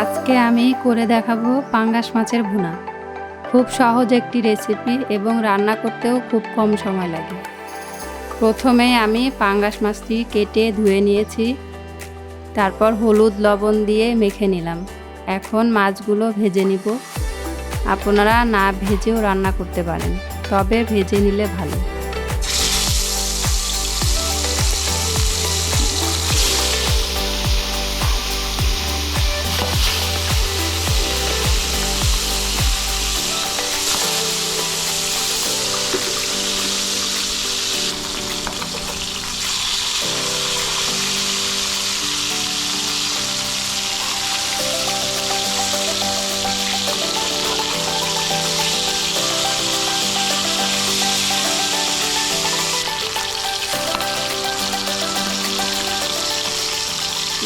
আজকে আমি করে দেখাবো পাঙ্গাস মাছের ভুনা। খুব সহজ একটি রেসিপি এবং রান্না করতেও খুব কম সময় লাগে। প্রথমে আমি পাঙ্গাস মাছটি কেটে ধুয়ে নিয়েছি। তারপর হলুদ লবণ দিয়ে মেখে নিলাম। এখন মাছগুলো ভেজে নিব। আপনারা না ভেজেও রান্না করতে পারেন, তবে ভেজে নিলে ভালো।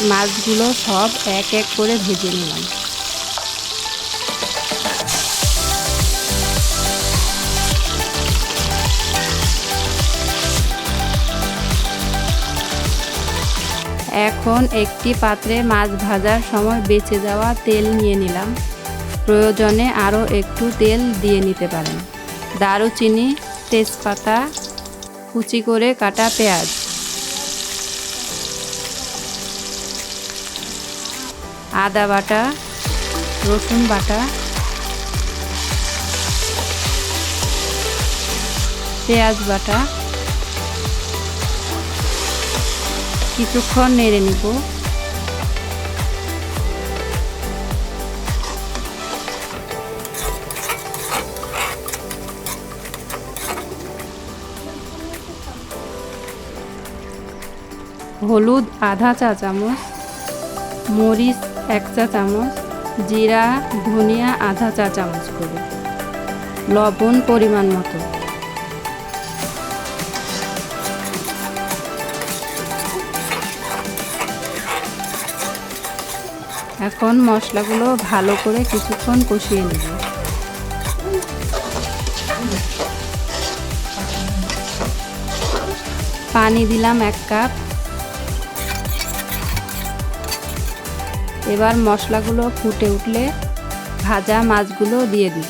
মাছগুলো সব এক এক করে ভেজে নিলাম। এখন একটি পাত্রে মাছ ভাজার সময় বেঁচে যাওয়া তেল নিয়ে নিলাম। প্রয়োজনে আরও একটু তেল দিয়ে নিতে পারেন। দারুচিনি, তেজপাতা, কুচি করে কাটা পেঁয়াজ। আদা বাটা রসুন বাটা পেঁয়াজ বাটা। কিছুক্ষণ নেড়ে নিব। হলুদ আধা চা চামচ মরিচ এক চা চামচ, জিরা, ধনিয়া, আধা চা চামচ করে। লবণ পরিমাণ মতো। এখন মশলাগুলো ভালো করে কিছুক্ষণ কষিয়ে নেব। পানি দিলাম এক কাপ। এবার মশলাগুলো ফুটে উঠলে ভাজা মাছগুলো দিয়ে দিব।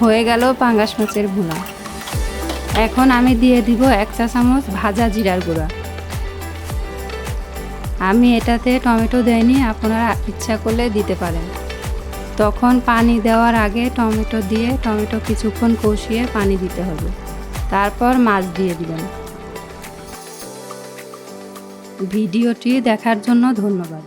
হয়ে গেল পাঙ্গাস মাছের ভুনা। এখন আমি দিয়ে দিব এক চা চামচ ভাজা জিরার গুঁড়া। আমি এটাতে টমেটো দেয়নি আপনারা ইচ্ছা করলে দিতে পারেন। তখন পানি দেওয়ার আগে টমেটো দিয়ে টমেটো কিছুক্ষণ কষিয়ে পানি দিতে হবে। তারপর মাছ দিয়ে দিবেন। ভিডিওটি দেখার জন্য ধন্যবাদ।